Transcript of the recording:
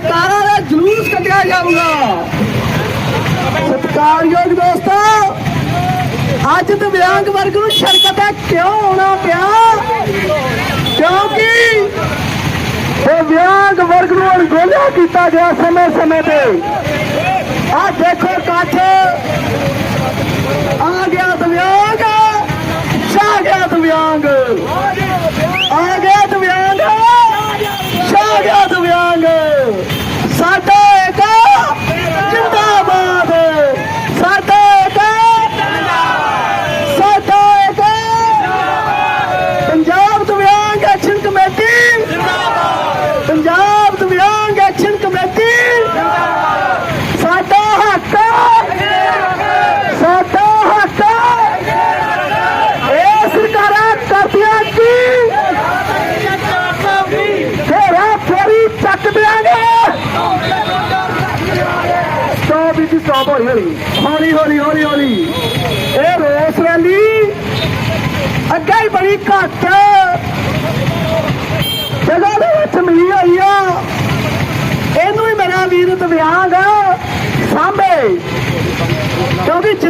ਸਰਕਾਰਾਂ ਦਾ ਜਲੂਸ ਕੱਢਿਆ ਜਾਊਗਾ। ਸਤਿਕਾਰਯੋਗ ਦੋਸਤੋ, ਅੱਜ ਦਿਵਿਆਂਗ ਵਰਗ ਨੂੰ ਸੜਕਾਂ ਤੇ ਕਿਉਂ ਆਉਣਾ ਪਿਆ? ਕਿਉਂਕਿ ਦਿਵਿਆਂਗ ਵਰਗ ਨੂੰ ਅਣਗੋਲਿਆ ਕੀਤਾ ਗਿਆ ਸਮੇਂ ਸਮੇਂ ਤੇ। ਆ ਦੇਖੋ ਕੱਠ। ਆ ਗਿਆ ਦਿਵਿਆਂਗ ਛਾ ਗਿਆ ਦਿਵਿਆਂਗ ਰੋਸ ਵਿੱਚ ਸਟਾਪ ਹੋਈ ਹੋਈ ਹੌਲੀ ਹੌਲੀ ਹੌਲੀ ਹੌਲੀ ਇਹ ਰੋਸ ਰੈਲੀ ਅੱਗੇ ਹੀ ਬੜੀ ਘੱਟ। ਜਗ੍ਹਾ ਦੇ ਵਿੱਚ ਮਿਲੀ ਹੋਈ ਆ। ਇਹਨੂੰ ਹੀ ਮੇਰਾ ਵੀਰ ਦਿਵਿਆਂਗ ਸਾਂਭੇ। ਕਿਉਂਕਿ